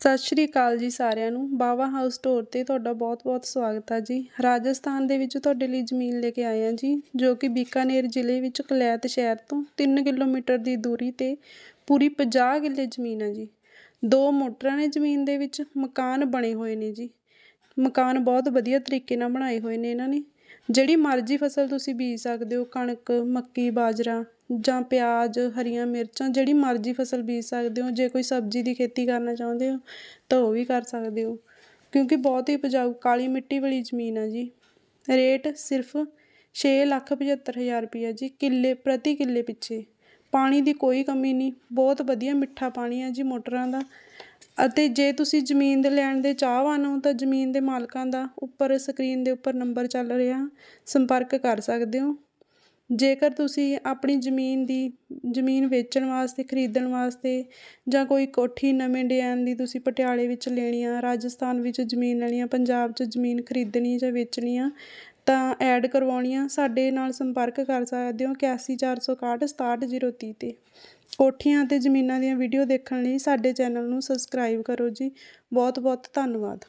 ਸਤਿ ਸ਼੍ਰੀ ਅਕਾਲ ਜੀ ਸਾਰਿਆਂ ਨੂੰ। ਬਾਵਾ ਹਾਊਸ ਸਟੋਰ ਤੇ ਤੁਹਾਡਾ ਬਹੁਤ-ਬਹੁਤ ਸਵਾਗਤ ਹੈ ਜੀ। ਰਾਜਸਥਾਨ ਦੇ ਵਿੱਚ ਤੁਹਾਡੇ ਲਈ ਜ਼ਮੀਨ ਲੈ ਕੇ ਆਏ ਹਾਂ ਜੀ, ਜੋ ਕਿ ਬੀਕਾਨੇਰ ਜ਼ਿਲ੍ਹੇ ਵਿੱਚ ਕਲੈਤ ਸ਼ਹਿਰ ਤੋਂ 3 ਕਿਲੋਮੀਟਰ ਦੀ ਦੂਰੀ ਤੇ ਪੂਰੀ 50 ਕਿੱਲੇ ਜ਼ਮੀਨ ਹੈ ਜੀ। ਦੋ ਮੋਟਰਾਂ ਨੇ ਜ਼ਮੀਨ ਦੇ ਵਿੱਚ ਮਕਾਨ ਬਣੇ ਹੋਏ ਨੇ ਜੀ। ਮਕਾਨ ਬਹੁਤ ਵਧੀਆ ਤਰੀਕੇ ਨਾਲ ਬਣਾਏ ਹੋਏ ਨੇ ਇਹਨਾਂ ਨੇ। ਜਿਹੜੀ ਮਰਜ਼ੀ ਫਸਲ ਤੁਸੀਂ ਬੀਜ ਸਕਦੇ ਹੋ, ਕਣਕ, ਮੱਕੀ, ਬਾਜਰਾ ਜਾਂ ਪਿਆਜ਼, ਹਰੀਆਂ ਮਿਰਚਾਂ, ਜਿਹੜੀ ਮਰਜ਼ੀ ਫਸਲ ਬੀਜ ਸਕਦੇ ਹੋ, ਜੇ ਕੋਈ ਸਬਜ਼ੀ ਦੀ ਖੇਤੀ ਕਰਨਾ ਚਾਹੁੰਦੇ ਹੋ, ਤਾਂ ਉਹ ਵੀ ਕਰ ਸਕਦੇ ਹੋ। ਕਿਉਂਕਿ ਬਹੁਤ ਹੀ ਉਪਜਾਊ, ਕਾਲੀ ਮਿੱਟੀ ਵਾਲੀ ਜ਼ਮੀਨ ਆ ਜੀ। ਰੇਟ ਸਿਰਫ ਛੇ ਲੱਖ 75 ਹਜ਼ਾਰ ਰੁਪਈਆ ਜੀ, ਕਿੱਲੇ, ਪ੍ਰਤੀ ਕਿੱਲੇ ਪਿੱਛੇ। ਪਾਣੀ ਦੀ ਕੋਈ ਕਮੀ ਨਹੀਂ। ਬਹੁਤ ਵਧੀਆ ਮਿੱਠਾ ਪਾਣੀ ਹੈ ਜੀ ਮੋਟਰਾਂ ਦਾ। ਅਤੇ ਜੇ ਤੁਸੀਂ ਜ਼ਮੀਨ ਦੇ ਲੈਣ ਦੇ ਚਾਹਵਾਨ ਹੋ ਤਾਂ ਜ਼ਮੀਨ ਦੇ ਮਾਲਕਾਂ ਦਾ ਉੱਪਰ ਸਕਰੀਨ ਦੇ ਉੱਪਰ ਨੰਬਰ ਚੱਲ ਰਿਹਾ। ਸੰਪਰਕ ਕਰ ਸਕਦੇ ਹੋ। ਜੇਕਰ ਤੁਸੀਂ ਆਪਣੀ ਜ਼ਮੀਨ ਦੀ, ਜ਼ਮੀਨ ਵੇਚਣ ਵਾਸਤੇ, ਖਰੀਦਣ ਵਾਸਤੇ ਜਾਂ ਕੋਈ ਕੋਠੀ ਨਵੇਂ ਡਿਜ਼ਾਈਨ ਦੀ ਤੁਸੀਂ ਪਟਿਆਲੇ ਵਿੱਚ ਲੈਣੀ ਆ, ਰਾਜਸਥਾਨ ਵਿੱਚ ਜ਼ਮੀਨ ਲੈਣੀ ਆ, ਪੰਜਾਬ 'ਚ ਜ਼ਮੀਨ ਖਰੀਦਣੀ ਜਾਂ ਵੇਚਣੀ ਆ, ਤਾਂ ਐਡ ਕਰਵਾਉਣੀ ਆ, ਸਾਡੇ ਨਾਲ ਸੰਪਰਕ ਕਰ ਸਕਦੇ ਹੋ ਇਕਿਆਸੀ ਚਾਰ ਸੌ ਇਕਾਹਠ ਸਤਾਹਠ ਜ਼ੀਰੋ ਤੀਹ 'ਤੇ। ਕੋਠੀਆਂ ਅਤੇ ਜ਼ਮੀਨਾਂ ਦੀਆਂ ਵੀਡੀਓ ਦੇਖਣ ਲਈ ਸਾਡੇ ਚੈਨਲ ਨੂੰ ਸਬਸਕ੍ਰਾਈਬ ਕਰੋ ਜੀ। ਬਹੁਤ ਬਹੁਤ ਧੰਨਵਾਦ।